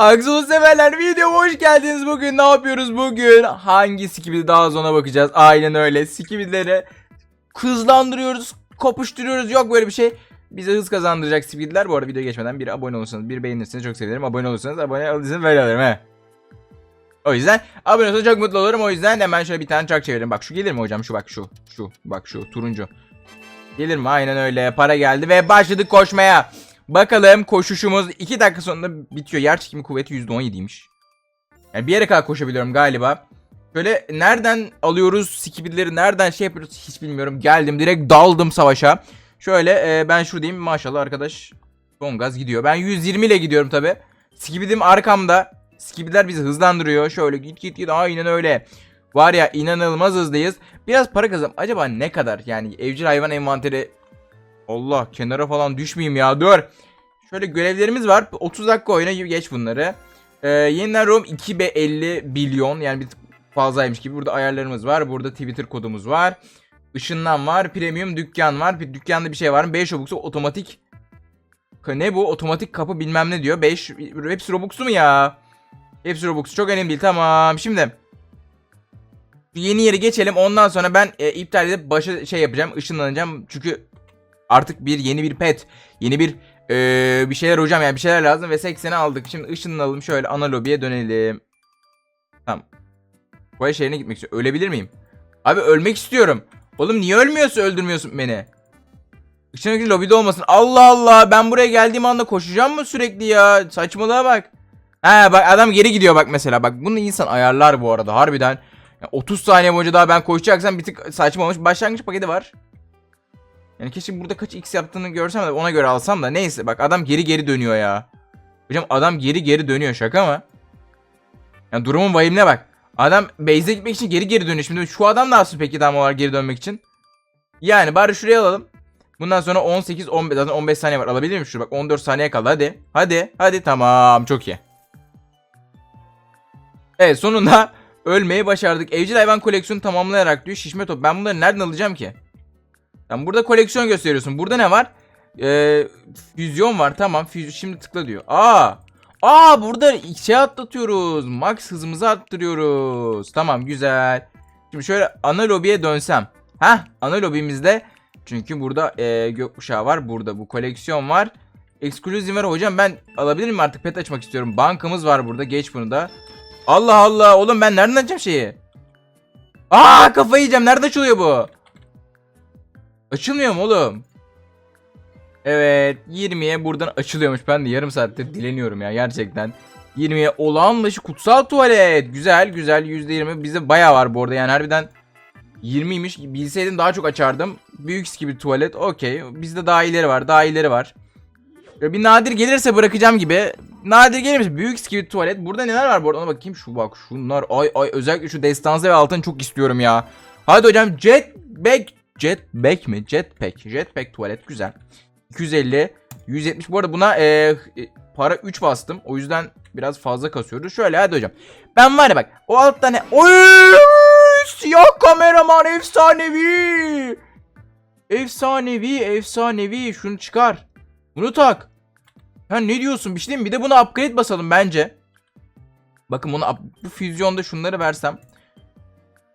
Aksolu severler videoma hoş geldiniz. Bugün ne yapıyoruz bugün? Hangi skibidi daha zona bakacağız. Aynen öyle. Skibidileri hızlandırıyoruz, kopuşturuyoruz. Yok böyle bir şey. Bize hız kazandıracak skibidiler. Bu arada video geçmeden bir abone olursanız, bir beğenirseniz çok sevinirim. Abone olursanız abone olursanız böyle alırım he. O yüzden abone olursanız çok mutlu olurum. O yüzden hemen şöyle bir tane çak çevirelim. Bak şu gelir mi hocam? Şu bak şu. Şu. Bak şu turuncu. Gelir mi? Aynen öyle. Para geldi ve başladık koşmaya. Bakalım koşuşumuz 2 dakika sonunda bitiyor. Yer çekimi kuvveti %17'ymiş. Yani bir yere kadar koşabiliyorum galiba. Şöyle nereden alıyoruz skibidileri nereden şey yapıyoruz hiç bilmiyorum. Geldim direkt daldım savaşa. Şöyle e, ben şuradayım maşallah arkadaş. Son gaz gidiyor. Ben 120 ile gidiyorum tabi. Skibidim arkamda. Skibidiler bizi hızlandırıyor. Şöyle git git git aynen öyle. Var ya inanılmaz hızlıyız. Biraz para kazan. Acaba ne kadar? Yani evcil hayvan envanteri Allah kenara falan düşmeyeyim ya dur. Şöyle görevlerimiz var. 30 dakika oyuna geç bunları. Ee, yeniden ROM 2B50 milyon yani bir fazlaymış gibi. Burada ayarlarımız var. Burada Twitter kodumuz var. Işınlan var. Premium dükkan var. Bir dükkanda bir şey var mı? 5 Robux'u otomatik. Ne bu? Otomatik kapı bilmem ne diyor. 5 hepsi Robux'u mu ya? Hepsi Robux. Çok önemli değil. Tamam. Şimdi yeni yeri geçelim. Ondan sonra ben e, iptal edip başa şey yapacağım. Işınlanacağım. Çünkü artık bir yeni bir pet, yeni bir e, bir şeyler hocam yani bir şeyler lazım ve 80'i aldık. Şimdi ışınlanalım şöyle ana lobiye dönelim. Tamam. Koya şehrine gitmek istiyorum. Ölebilir miyim? Abi ölmek istiyorum. Oğlum niye ölmüyorsun öldürmüyorsun beni? Işınlanıcı lobide olmasın. Allah Allah ben buraya geldiğim anda koşacağım mı sürekli ya? Saçmalığa bak. Ha bak adam geri gidiyor bak mesela. Bak bunu insan ayarlar bu arada harbiden. Ya 30 saniye boyunca daha ben koşacaksam bir tık saçma olmuş. Başlangıç paketi var. Yani keşke burada kaç x yaptığını görsem de ona göre alsam da neyse bak adam geri geri dönüyor ya. Hocam adam geri geri dönüyor şaka mı? Yani durumun vahimine bak. Adam base'e gitmek için geri geri dönüyor. Şimdi şu adam ne yapsın peki tam olarak geri dönmek için? Yani bari şuraya alalım. Bundan sonra 18 15 zaten 15 saniye var. Alabilir miyim şunu? Bak 14 saniye kaldı. Hadi. Hadi. Hadi tamam. Çok iyi. Evet sonunda ölmeyi başardık. Evcil hayvan koleksiyonu tamamlayarak diyor şişme top. Ben bunları nereden alacağım ki? Tamam burada koleksiyon gösteriyorsun. Burada ne var? Ee, füzyon var. Tamam. Füzyon şimdi tıkla diyor. Aa! Aa burada şey atlatıyoruz. Max hızımızı arttırıyoruz. Tamam güzel. Şimdi şöyle ana lobiye dönsem. Ha, ana lobimizde çünkü burada e, gökkuşağı var. Burada bu koleksiyon var. Exclusive var hocam ben alabilir miyim artık pet açmak istiyorum. Bankamız var burada. Geç bunu da. Allah Allah oğlum ben nereden açacağım şeyi? Aa kafayı yiyeceğim. Nerede açılıyor bu? Açılmıyor mu oğlum? Evet 20'ye buradan açılıyormuş. Ben de yarım saattir dileniyorum ya gerçekten. 20'ye olağan dışı kutsal tuvalet. Güzel güzel %20 bize baya var bu arada yani harbiden 20'ymiş. Bilseydim daha çok açardım. Büyük gibi tuvalet okey. Bizde daha ileri var daha ileri var. Bir nadir gelirse bırakacağım gibi. Nadir gelirse büyük gibi tuvalet. Burada neler var bu arada ona bakayım. Şu bak şunlar ay ay özellikle şu destansı ve altın çok istiyorum ya. Hadi hocam jetpack Jetpack mi? Jetpack. Jetpack tuvalet güzel. 250, 170. Bu arada buna e, e, para 3 bastım. O yüzden biraz fazla kasıyoruz. Şöyle hadi hocam. Ben var ya bak. O alt tane. Oy! Siyah kameraman efsanevi. Efsanevi, efsanevi. Şunu çıkar. Bunu tak. Ya ne diyorsun? Bir şey diyeyim? Bir de buna upgrade basalım bence. Bakın bunu bu füzyonda şunları versem.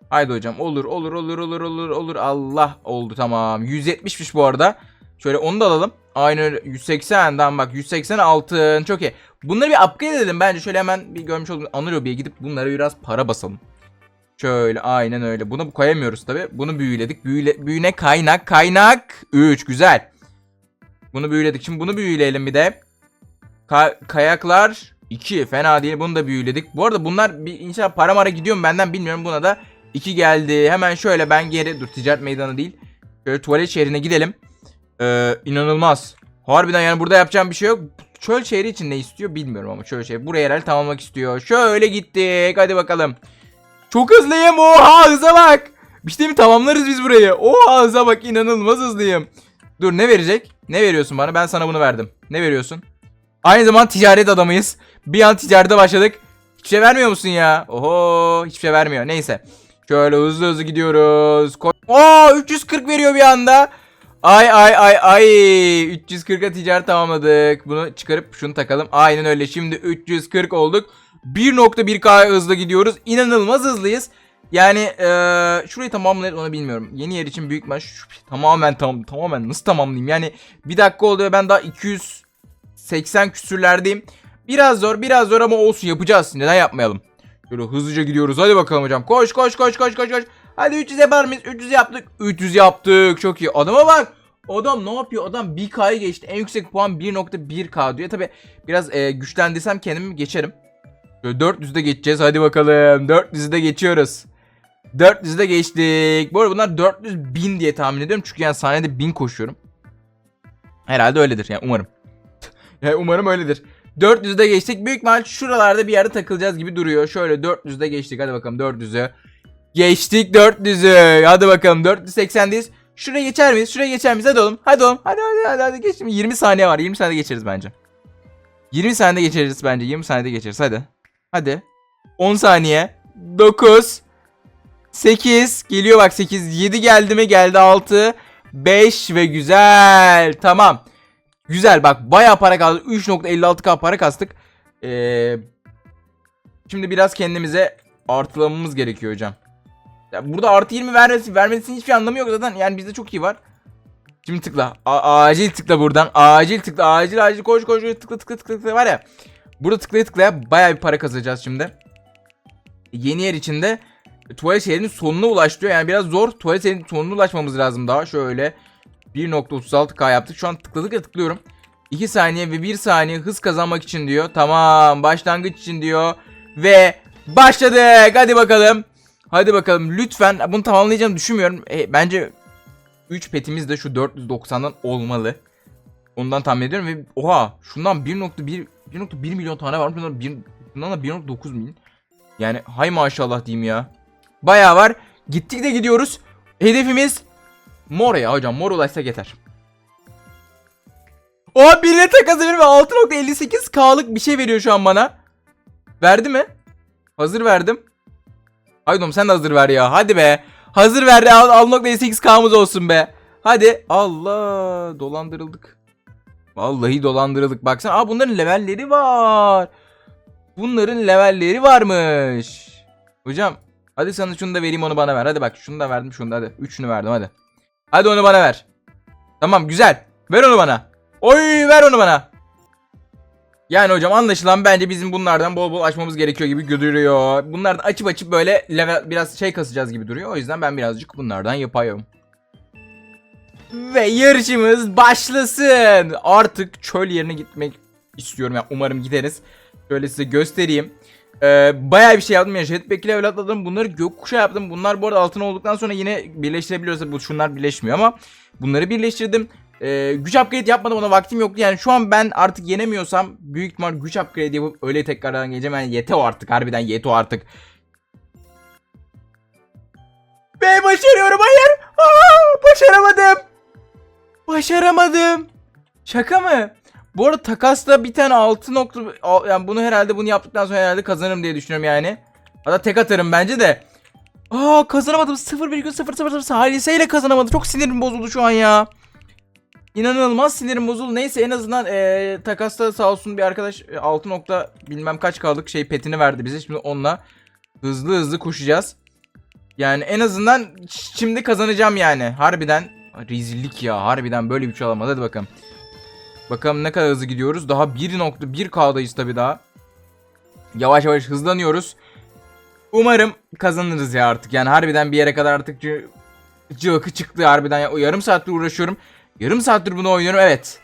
Haydi hocam olur olur olur olur olur olur. Allah oldu tamam. 170'miş bu arada. Şöyle onu da alalım. Aynı öyle 180'den bak 180 altın çok iyi. Bunları bir upgrade edelim bence. Şöyle hemen bir görmüş olduğunuz ana lobiye gidip bunlara biraz para basalım. Şöyle aynen öyle. Bunu koyamıyoruz tabi bunu büyüledik. Büyüle, büyüne kaynak kaynak. 3 güzel. Bunu büyüledik. Şimdi bunu büyüleyelim bir de. Ka Kayaklar 2 fena değil. Bunu da büyüledik. Bu arada bunlar bir inşallah para mara gidiyor mu benden bilmiyorum. Buna da 2 geldi. Hemen şöyle ben geri dur ticaret meydanı değil. Şöyle tuvalet şehrine gidelim. Ee, inanılmaz. Harbiden yani burada yapacağım bir şey yok. Çöl şehri için ne istiyor bilmiyorum ama çöl şehri. Buraya herhalde tamamlamak istiyor. Şöyle gittik. Hadi bakalım. Çok hızlıyım. Oha hıza bak. Şey mi tamamlarız biz burayı. Oha hıza bak inanılmaz hızlıyım. Dur ne verecek? Ne veriyorsun bana? Ben sana bunu verdim. Ne veriyorsun? Aynı zaman ticaret adamıyız. Bir an ticarete başladık. Hiçbir şey vermiyor musun ya? Oho hiçbir şey vermiyor. Neyse. Şöyle hızlı hızlı gidiyoruz. Ko Aa 340 veriyor bir anda. Ay ay ay ay 340'a ticaret tamamladık. Bunu çıkarıp şunu takalım. Aynen öyle. Şimdi 340 olduk. 1.1k hızla gidiyoruz. İnanılmaz hızlıyız. Yani eee şurayı tamamlayıp onu bilmiyorum. Yeni yer için büyük ihtimal şu- tamamen tam tamamen nasıl tamamlayayım? Yani bir dakika oldu ve ben daha 280 küsürlerdeyim. Biraz zor, biraz zor ama olsun yapacağız. Neden yapmayalım? Şöyle hızlıca gidiyoruz. Hadi bakalım hocam. Koş koş koş koş koş koş. Hadi 300 yapar mıyız? 300 yaptık. 300 yaptık. Çok iyi. Adama bak. Adam ne yapıyor? Adam 1K'yı geçti. En yüksek puan 1.1K diyor. Tabi biraz e, güçlendirsem kendimi geçerim. Şöyle 400'de geçeceğiz. Hadi bakalım. 400'de geçiyoruz. 400'de geçtik. Bu arada bunlar 400 bin diye tahmin ediyorum. Çünkü yani saniyede 1000 koşuyorum. Herhalde öyledir. Yani umarım. yani umarım öyledir. 400'de geçtik. Büyük ihtimal şuralarda bir yerde takılacağız gibi duruyor. Şöyle 400'de geçtik. Hadi bakalım 400'ü. Geçtik 400'ü. Hadi bakalım 480'deyiz. Şuraya geçer miyiz? Şuraya geçer miyiz? Hadi oğlum. Hadi oğlum. Hadi hadi hadi, hadi. geç. 20 saniye var. 20 saniyede geçeriz bence. 20 saniyede geçeriz bence. 20 saniyede geçeriz. Hadi. Hadi. 10 saniye. 9 8 geliyor bak 8 7 geldi mi geldi 6 5 ve güzel tamam güzel bak bayağı para kaldı 3.56k para kastık Ee, şimdi biraz kendimize artılamamız gerekiyor hocam ya burada artı 20 vermesi vermesinin hiçbir anlamı yok zaten yani bizde çok iyi var Şimdi tıkla. A- acil tıkla buradan. Acil tıkla. Acil acil koş koş tıkla tıkla tıkla tıkla var ya. Burada tıklaya tıklaya bayağı bir para kazanacağız şimdi. Yeni yer içinde tuvalet şehrinin sonuna ulaştırıyor. Yani biraz zor. Tuvalet şehrinin sonuna ulaşmamız lazım daha. Şöyle 1.36k yaptık. Şu an tıkladıkça tıklıyorum. 2 saniye ve 1 saniye hız kazanmak için diyor. Tamam başlangıç için diyor. Ve başladık. Hadi bakalım. Hadi bakalım lütfen bunu tamamlayacağımı düşünmüyorum. E, bence 3 petimiz de şu 490'dan olmalı. Ondan tahmin ediyorum ve oha şundan 1.1 1.1 milyon tane varmış. Bundan, bir, bundan da 1.9 milyon. Yani hay maşallah diyeyim ya. Bayağı var. Gittik de gidiyoruz. Hedefimiz mor ya hocam. Mor ulaşsak yeter. Oha birine takas ve 6.58k'lık bir şey veriyor şu an bana. Verdi mi? Hazır verdim. Haydi oğlum sen de hazır ver ya. Hadi be. Hazır ver ya. 6.58k'mız olsun be. Hadi. Allah dolandırıldık. Vallahi dolandırıldık. Baksana. Aa bunların levelleri var. Bunların levelleri varmış. Hocam hadi sana şunu da vereyim onu bana ver. Hadi bak şunu da verdim şunu da hadi. Üçünü verdim hadi. Hadi onu bana ver. Tamam güzel. Ver onu bana. Oy ver onu bana. Yani hocam anlaşılan bence bizim bunlardan bol bol açmamız gerekiyor gibi duruyor. Bunlardan açıp açıp böyle level biraz şey kasacağız gibi duruyor. O yüzden ben birazcık bunlardan yapayım. Ve yarışımız başlasın. Artık çöl yerine gitmek istiyorum. Yani umarım gideriz. Şöyle size göstereyim. Ee, bayağı bir şey yaptım ya. Jetpack ile evlatladım. Bunları gökkuşağı yaptım. Bunlar bu arada altın olduktan sonra yine birleştirebiliyoruz. Bu şunlar birleşmiyor ama bunları birleştirdim. Ee, güç upgrade yapmadım ona vaktim yoktu. Yani şu an ben artık yenemiyorsam büyük ihtimal güç upgrade yapıp öyle tekrardan geleceğim. Yani yete o artık. Harbiden yete o artık. Ve başarıyorum. Hayır. Aa, başaramadım. Başaramadım. Şaka mı? Bu arada takasla bir tane 6 nokta yani bunu herhalde bunu yaptıktan sonra herhalde kazanırım diye düşünüyorum yani. Hatta tek atarım bence de. Aa kazanamadım 0,000 saliseyle kazanamadım. Çok sinirim bozuldu şu an ya. İnanılmaz sinirim bozuldu. Neyse en azından eee takasta sağ olsun bir arkadaş e, 6 nokta bilmem kaç kaldık şey petini verdi bize. Şimdi onunla hızlı hızlı koşacağız. Yani en azından şimdi kazanacağım yani. Harbiden rezillik ya. Harbiden böyle bir şey olamaz. Hadi bakalım. Bakalım ne kadar hızlı gidiyoruz. Daha 1.1K'dayız tabi daha. Yavaş yavaş hızlanıyoruz. Umarım kazanırız ya artık. Yani harbiden bir yere kadar artık cı- cıvıkı çıktı harbiden. Ya, yarım saattir uğraşıyorum. Yarım saattir bunu oynuyorum. Evet.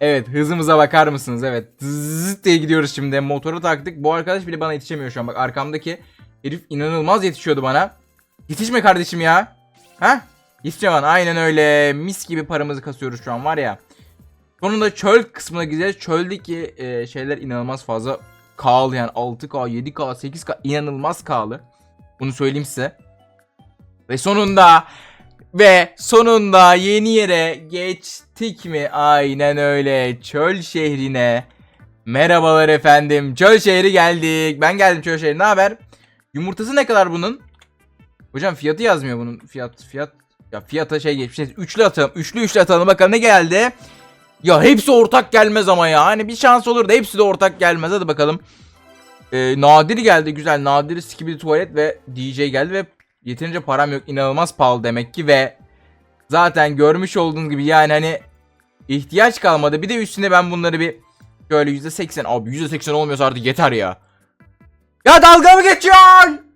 Evet hızımıza bakar mısınız? Evet. Zıt diye gidiyoruz şimdi. Motoru taktık. Bu arkadaş bile bana yetişemiyor şu an. Bak arkamdaki herif inanılmaz yetişiyordu bana. Yetişme kardeşim ya. Ha? Yetişme bana. Aynen öyle. Mis gibi paramızı kasıyoruz şu an var ya. Sonunda çöl kısmına gideceğiz. Çöldeki e, şeyler inanılmaz fazla K'lı yani 6K, 7K, 8K inanılmaz K'lı. Bunu söyleyeyim size. Ve sonunda ve sonunda yeni yere geçtik mi? Aynen öyle. Çöl şehrine. Merhabalar efendim. Çöl şehri geldik. Ben geldim çöl şehri. Ne haber? Yumurtası ne kadar bunun? Hocam fiyatı yazmıyor bunun. Fiyat fiyat Ya fiyata şey geçmiş. Neyse, Üçlü atalım. Üçlü üçlü atalım. Bakalım ne geldi. Ya hepsi ortak gelmez ama ya. Hani bir şans olur da hepsi de ortak gelmez. Hadi bakalım. Ee, nadir geldi. Güzel. Nadir skibidi tuvalet ve DJ geldi ve yeterince param yok. İnanılmaz pahalı demek ki ve zaten görmüş olduğunuz gibi yani hani ihtiyaç kalmadı. Bir de üstüne ben bunları bir şöyle %80 abi %80 olmuyorsa artık yeter ya. Ya dalga mı geçiyorsun?